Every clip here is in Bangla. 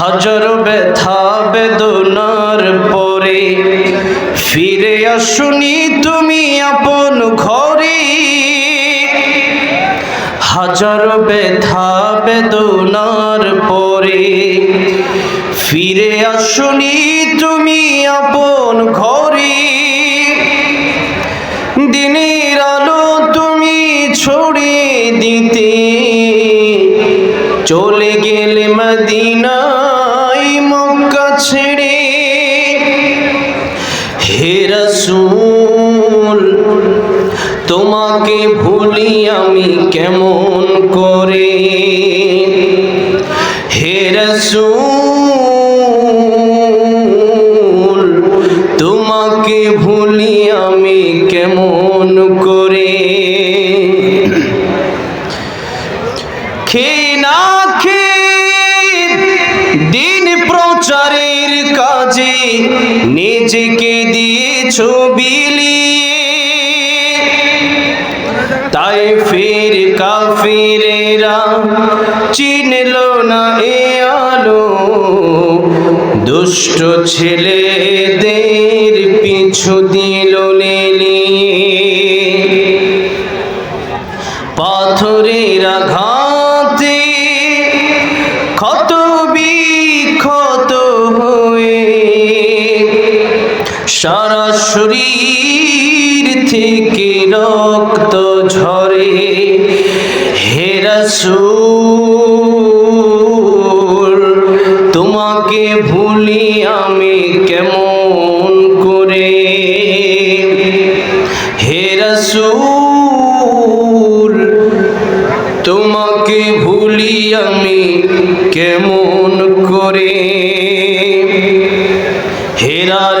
হাজার ব্যথা বেদনার পরে ফিরে আসুনি তুমি আপন ঘরে। হাজার ব্যথা বেদনার পরে ফিরে আসুনি তুমি আপন ঘরে। দিনের আলো তুমি ছড়িয়ে দিতে, চলে গেলে মদিনাই রসূল, তোমাকে ভুলি আমি কেমন করে? হে রসূল, তোমাকে ভুলি আমি কেমন করে? দিন প্রচারের কাজে নিজেকে বিলিয়ে তাই ফির কাফিরেরা চিনল না এ আলো। দুষ্ট ছেলেদের পিছু দিল পাথরের আঘাতে ক্ষত শরীর থেকে রক্ত ঝরে। হে রাসূল, তোমাকে ভুলি আমি কেমন করে? হে তোমাকে ভুলি আমি কেমন করে? হেরার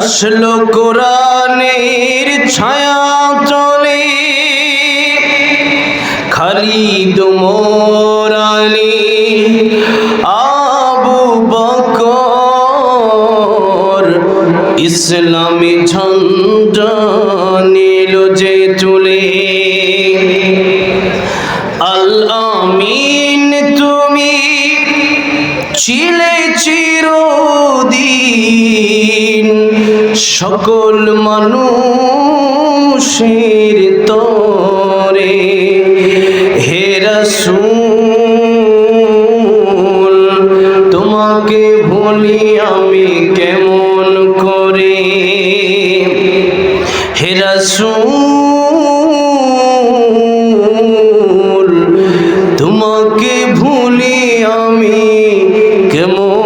আসলো কোরআনের ছায়া চলে। খালিদ মোরালি আবু বকর, ইসলামী ঝঞ্ঝা নীল যে চলে। আল আমিন তুমি ছিলে সকল মানুষের তরে হেরাসুল তোমাকে ভুলি আমি কেমন করে? হেরাসুল তোমাকে ভুলি আমি কেমন